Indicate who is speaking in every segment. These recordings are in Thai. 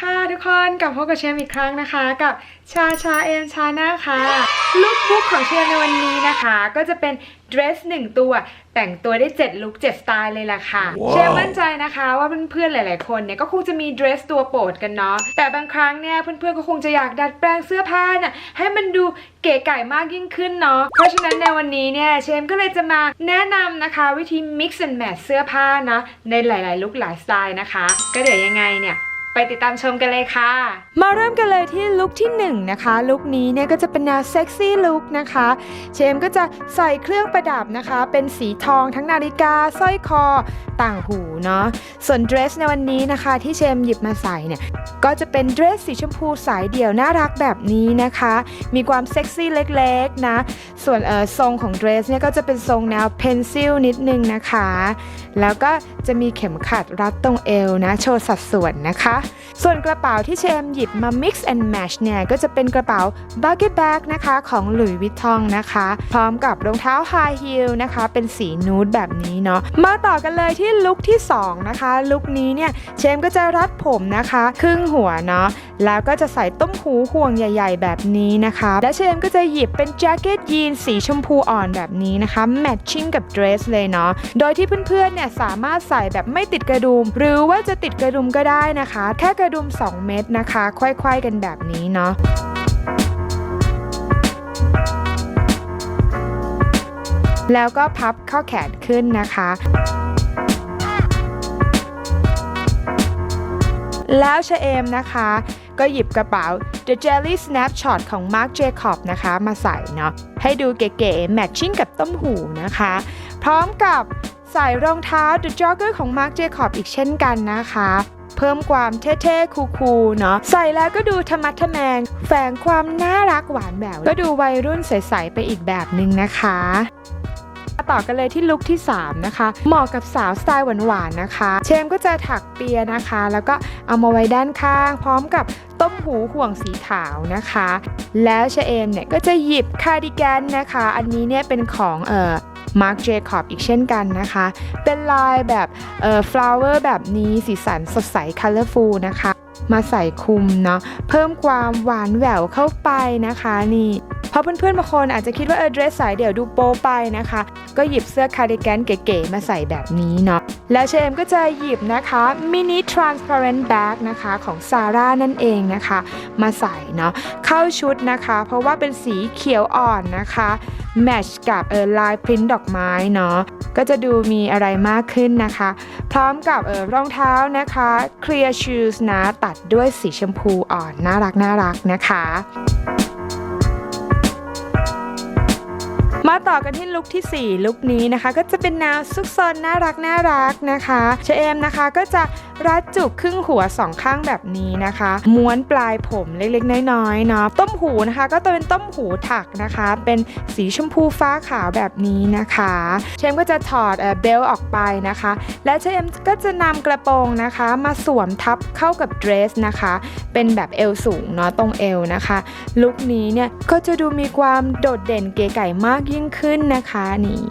Speaker 1: ค่ะทุกคนกลับพบกับเชมอีกครั้งนะคะ กับชาชาเอ็มชาน่าค่ะลุคบุ๊กของเชมในวันนี้นะคะ ก็จะเป็นเดรสหนึ่งตัว แต่งตัวได้7ลุค7สไตล์เลยล่ะค่ะ
Speaker 2: ว้าว
Speaker 1: เชมมั่นใจนะคะว่าเพื่อนๆหลายๆคนเนี่ยก็คงจะมีเดรสตัวโปรดกันเนาะแต่บางครั้งเนี่ยเพื่อนๆก็คงจะอยากดัดแปลงเสื้อผ้าน่ะให้มันดูเก๋ไก่มากยิ่งขึ้นเนาะเพราะฉะนั้นในวันนี้เนี่ยเชมก็เลยจะมาแนะนำนะคะ วิธี mix and match เสื้อผ้านะในหลายๆลุคหลายสไตล์นะคะ ก็เดี๋ยวยังไงเนี่ย ไปติดตามชมกันเลยค่ะ มาเริ่มกันเลยที่ลุคที่ 1 นะคะ ลุคนี้เนี่ยก็จะเป็นแนวเซ็กซี่ลุคนะคะ เชมก็จะใส่เครื่องประดับนะคะ เป็นสีทองทั้งนาฬิกาสร้อยคอต่างหูเนาะ ส่วนเดรสในวันนี้นะคะ ที่เชมหยิบมาใส่เนี่ยก็จะเป็นเดรสสีชมพูสายเดี่ยวน่ารักแบบนี้นะคะ มีความเซ็กซี่เล็กๆนะ ส่วนเออทรงของเดรสเนี่ยก็จะเป็นทรงแนวเพนซิลนิดนึงนะคะ แล้วก็จะมีเข็มขัดรัดตรงเอวนะ โชว์สัดส่วนนะคะส่วนกระเป๋าที่เชมหยิบมา mix and match เนี่ยก็จะเป็นกระเป๋า bucket bag นะคะของหลุยส์วิตตองนะคะ พร้อมกับรองเท้า high heel นะคะ เป็นสีนูดแบบนี้เนาะมาต่อกันเลยที่ลุคที่ 2 นะคะ ลุคนี้เนี่ยเชมก็จะรัดผมนะคะ ครึ่งหัวเนาะ แล้วก็จะใส่ต้มหูห่วงใหญ่ ๆ แบบนี้นะคะ และเชมก็จะหยิบเป็นแจ็คเก็ตยีนสีชมพูอ่อนแบบนี้นะคะแมทชิ่งกับเดรสเลยเนาะโดยที่เพื่อนๆเนี่ยสามารถใส่แบบไม่ติดกระดุม หรือว่าจะติดกระดุมก็ได้นะคะ แค่กระดุม 2 เม็ดนะคะไขว้ๆกันแบบนี้เนาะแล้วก็พับข้อแขนขึ้นนะคะแล้วชเอมนะคะ ก็หยิบกระเป๋า The Jelly Snapshot ของ Marc Jacob นะคะ มาใส่เนาะให้ดูเก๋ๆแมทชิ่งกับต้มหูนะคะ พร้อมกับใส่รองเท้า The Jogger ของ Marc Jacob อีกเช่นกันนะคะ เพิ่มความเท่ๆ คูลๆ เนาะใส่แล้วก็ดูธรรมัดทะแมง แฝงความน่ารักหวานแหววก็ดูวัยรุ่นใสๆไปอีกแบบหนึ่งนะคะ ต่อกันเลยที่ลุคที่ 3 นะคะ เหมาะกับสาวสไตล์หวานๆนะคะ เชมก็จะถักเปียนะคะ แล้วก็เอามาไว้ด้านข้าง พร้อมกับต้มหูห่วงสีขาวนะคะ แล้วเชเอมเนี่ยก็จะหยิบคาร์ดิแกนนะคะ อันนี้เนี่ยเป็นของเอ่อมาร์คเจคอบอีกเช่นกันนะคะ เป็นลายแบบเอ่อ flower แบบนี้สีสันสดใส colorful นะคะ มาใส่คุมเนาะเพิ่มความหวานแหววเข้าไปนะคะนี่ เพราะเพื่อนๆบางคนอาจจะคิดว่าเออเดรสสายเดี่ยวดูโป๊ไปนะคะ ก็หยิบเสื้อคาร์ดิแกนเก๋ๆมาใส่แบบนี้เนาะแล้วเชมก็จะหยิบนะคะมินิ transparent bag นะคะของซาร่านั่นเองนะคะ มาใส่เนาะเข้าชุดนะคะ เพราะว่าเป็นสีเขียวอ่อนนะคะแมทช์กับเออลายพริ้นดอกไม้เนาะก็จะดูมีอะไรมากขึ้นนะคะ พร้อมกับเออรองเท้านะคะ clear shoes นะตัดด้วยสีชมพูอ่อน น่ารักน่ารักนะคะ มาต่อกันที่ลุคที่ 4 ลุคนี้นะคะ ก็จะเป็นแนวซุกซนน่ารักน่ารักนะคะเชเอมนะคะก็จะรัดจุกครึ่งหัวสองข้างแบบนี้นะคะ ม้วนปลายผมเล็กๆ น้อยๆเนาะต้มหูนะคะ ก็จะเป็นต้มหูถักนะคะ เป็นสีชมพูฟ้าขาวแบบนี้นะคะเชมก็จะถอดเบลออกไปนะคะ และเชมก็จะนำกระโปรงนะคะ มาสวมทับเข้ากับเดรสนะคะ เป็นแบบเอวสูงเนาะตรงเอวนะคะลุคนี้เนี่ยก็จะดูมีความโดดเด่นเก๋ไก่มากยิ่งยิ่งขึ้นนะคะนี่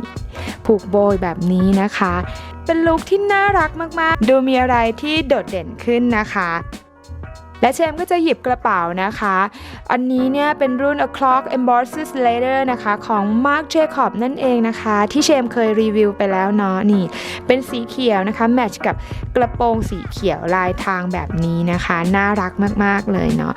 Speaker 1: ผูกโบยแบบนี้นะคะ เป็นลุคที่น่ารักมากๆ ดูมีอะไรที่โดดเด่นขึ้นนะคะและเชมก็จะหยิบกระเป๋านะคะ อันนี้เนี่ยเป็นรุ่น A Clock Embosses Later นะคะของ Marc Jacob นั่นเองนะคะ ที่เชมเคยรีวิวไปแล้วเนาะนี่ เป็นสีเขียวนะคะ แมทช์กับกระโปรงสีเขียวลายทางแบบนี้นะคะ น่ารักมาก ๆ เลยเนาะ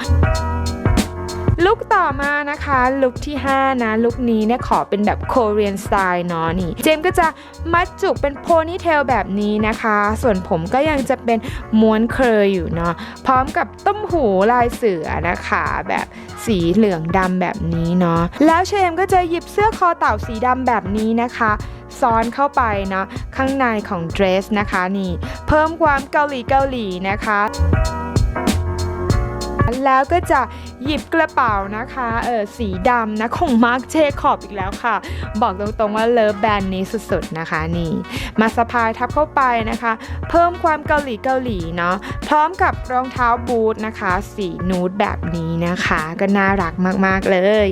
Speaker 1: ลุคต่อมานะคะลุคที่ 5 นะลุคนี้เนี่ยขอเป็นแบบ Korean style เนาะนี่ เจมก็จะมัดจุกเป็นโพนี่เทลแบบนี้นะคะ ส่วนผมก็ยังจะเป็นม้วนเคยอยู่เนาะพร้อมกับต้มหูลายเสือนะคะ แบบสีเหลืองดำแบบนี้เนาะแล้วเชมก็จะหยิบเสื้อคอเต่าสีดำแบบนี้นะคะซ้อนเข้าไปเนาะข้างในของเดรสนะคะนี่ เพิ่มความเกาหลีเกาหลีนะคะ แล้วก็จะหยิบกระเป๋านะคะเออสีดำนะของมาร์ c เจคอบอีกแล้วค่ะ บอกตรงๆว่าเลิฟแบรนด์นี้สุดๆนะคะนี่ มาสะพายทับเข้าไปนะคะ เพิ่มความเกาหลีเกาหลีเนาะพร้อมกับรองเท้าบูทนะคะ สีนูดแบบนี้นะคะ ก็น่ารักมากๆเลย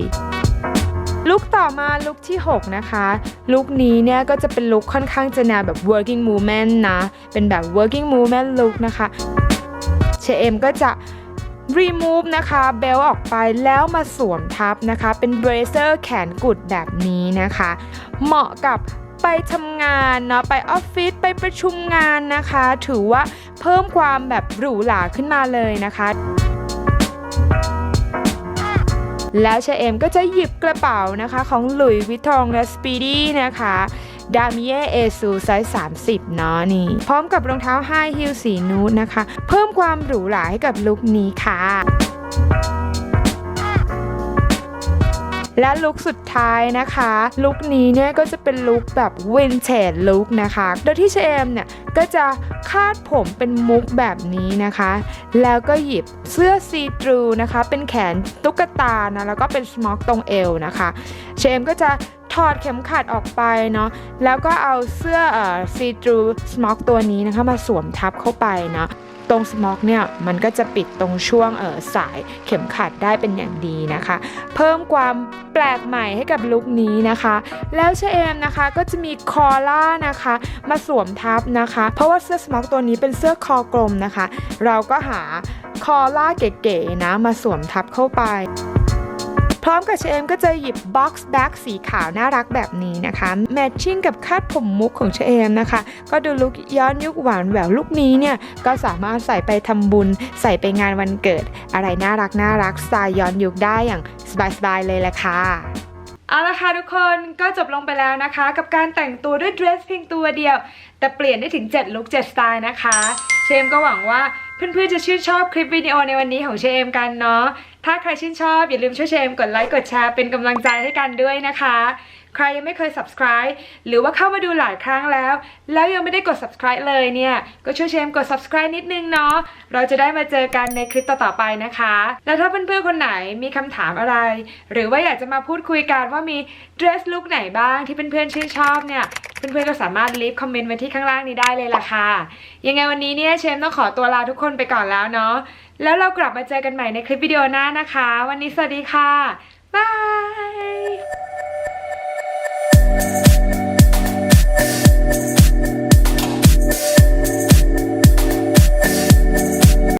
Speaker 1: ลุคต่อมาลุคที่ 6 นะคะ ลุคนี้เนี่ยก็จะเป็นลุคค่อนข้างจะแนวแบบ working woman นะ เป็นแบบ working woman look นะคะเชเอมก็จะ remove นะคะ เบลออกไปแล้วมาสวมทับนะคะ เป็นเบรเซอร์แขนกุดแบบนี้นะคะ เหมาะกับไปทำงานเนาะไปออฟฟิศไปประชุมงานนะคะ ถือว่าเพิ่มความแบบหรูหราขึ้นมาเลยนะคะแล้วเชเอมก็จะหยิบกระเป๋านะคะของหลุยวิทองและสปีดี้นะคะ ดามิเอเอซูไซส์ 30 เนาะนี่ พร้อมกับรองเท้าไฮฮิลสีนูดนะคะ เพิ่มความหรูหราให้กับลุคนี้ค่ะและลุคสุดท้ายนะคะ ลุคนี้เนี่ยก็จะเป็นลุคแบบวินเทจลุคนะคะ โดยที่เชมเนี่ยก็จะคาดผมเป็นมุกแบบนี้นะคะ แล้วก็หยิบเสื้อซีทรูนะคะ เป็นแขนตุ๊กตานะแล้วก็เป็นสมอกตรงเอวนะคะ เชมก็จะ ถอดเข็มขัดออกไปเนาะแล้วก็เอาเสื้อเอ่อซีทรูสมอกตัวนี้นะคะมาสวมทับเข้าไปเนาะตรงสมอกเนี่ยมันก็จะปิดตรงช่วงเออสายเข็มขัดได้เป็นอย่างดีนะคะ เพิ่มความแปลกใหม่ให้กับลุคนี้นะคะ แล้วเชเอมนะคะก็จะมีคอล่านะคะ มาสวมทับนะคะ เพราะว่าเสื้อสมอกตัวนี้เป็นเสื้อคอกลมนะคะ เราก็หาคอล่าเก๋ๆนะมาสวมทับเข้าไป พร้อมกับเชเอมก็จะหยิบบ็อกซ์แบ็กสีขาวน่ารักแบบนี้นะคะแมทชิ่งกับคาดผมมุกของเชเอมนะคะ ก็ดูลุคย้อนยุคหวานแหววลุคนี้เนี่ยก็สามารถใส่ไปทำบุญ ใส่ไปงานวันเกิด อะไรน่ารักน่ารักสไตล์ย้อนยุคได้อย่างสบายๆเลยแหละค่ะเอาละค่ะทุกคนก็จบลงไปแล้วนะคะ กับการแต่งตัวด้วยเดรสเพียงตัวเดียว แต่เปลี่ยนได้ถึง 7 ลุค7สไตล์นะคะ เชมก็หวังว่า เพื่อนๆจะชื่นชอบคลิปวิดีโอในวันนี้ของเชมกันเนาะถ้าใครชื่นชอบอย่าลืมช่วยเชมกดไลค์กดแชร์เป็นกำลังใจให้กันด้วยนะคะ ใครยังไม่เคย subscribe หรือว่าเข้ามาดูหลายครั้งแล้ว แล้วยังไม่ได้กด subscribe เลยเนี่ย ก็ช่วยเชมกด subscribe นิดนึงเนาะ เราจะได้มาเจอกันในคลิปต่อๆไปนะคะ แล้วถ้าเพื่อนๆคนไหนมีคำถามอะไร หรือว่าอยากจะมาพูดคุยกันว่ามี dress look ไหนบ้างที่เพื่อนๆชื่นชอบเนี่ย เพื่อนๆก็สามารถลีฟคอมเมนต์ไว้ที่ข้างล่างนี้ได้เลยล่ะค่ะ ยังไงวันนี้เนี่ยเชมต้องขอตัวลาทุกคนไปก่อนแล้วเนาะ แล้วเรากลับมาเจอกันใหม่ในคลิปวิดีโอหน้านะคะ วันนี้สวัสดีค่ะบาย Bye.